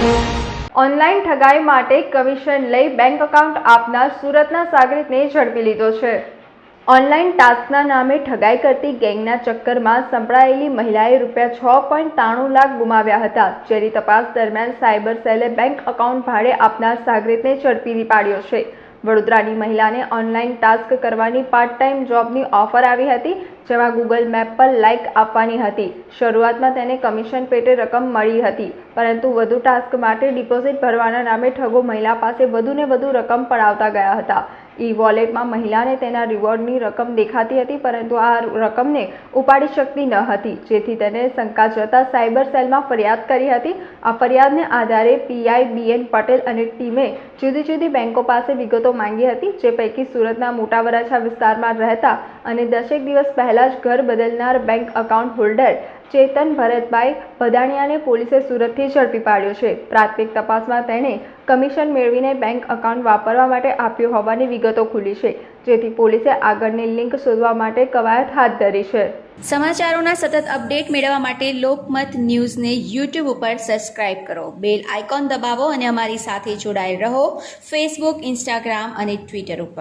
Online ઠગાઈ માટે commission લઈ bank account આપનાર સુરતના સાગરિતને ઝડપી લીધો છે. ઓનલાઈન ટાસ્કના નામે ઠગાઈ કરતી ગેંગના ચક્કરમાં સંપડાયેલી મહિલાએ રૂપિયા છ પોઈન્ટ ત્રાણું લાખ ગુમાવ્યા હતા, જેની તપાસ દરમિયાન સાયબર સેલે બેંક એકાઉન્ટ ભાડે આપનાર સાગરિતને ઝડપી પાડ્યો છે. વડોદરાની મહિલાને ઓનલાઈન ટાસ્ક કરવાની પાર્ટ ટાઈમ જોબની ઓફર આવી હતી, જેમાં ગૂગલ મેપ પર લાઇક આપવાની હતી. શરૂઆતમાં તેને કમિશન પેટે રકમ મળી હતી, પરંતુ વધુ ટાસ્ક માટે ડિપોઝિટ ભરવાના નામે ઠગો મહિલા પાસે વધુને વધુ રકમ પડાવતા ગયા હતા. ઈ વોલેટમાં મહિલાને તેના રિવોર્ડની રકમ દેખાતી હતી, પરંતુ આ રકમને ઉપાડી શકતી ન હતી. જેથી તેને શંકા જતા સાયબર સેલમાં ફરિયાદ કરી હતી. આ ફરિયાદને આધારે પીઆઈ બીએન પટેલ અને ટીમે જુદી જુદી બેંકો પાસે વિગતો માંગી હતી, જે પૈકી સુરતના મોટા વરાછા વિસ્તારમાં રહેતા અને દસેક દિવસ પહેલાં જ ઘર બદલનાર bank account holder Chetan Bharatbhai ભદાણિયાને પોલીસે સુરતથી ઝડપી પાડ્યો છે. પ્રાથમિક તપાસમાં તેણે કમિશન મેળવીને બેંક એકાઉન્ટ વાપરવા માટે આપ્યું હોવાની વિગતો ખુલી છે, જેથી પોલીસે આગળની લિંક શોધવા માટે કવાયત હાથ ધરી છે. સમાચારોના સતત અપડેટ મેળવવા માટે લોકમત ન્યૂઝને યુટ્યુબ ઉપર સબસ્ક્રાઇબ કરો. બેલ આઇકોન દબાવો અને અમારી સાથે જોડાયેલ રહો. ફેસબુક, ઇન્સ્ટાગ્રામ અને ટ્વિટર ઉપર.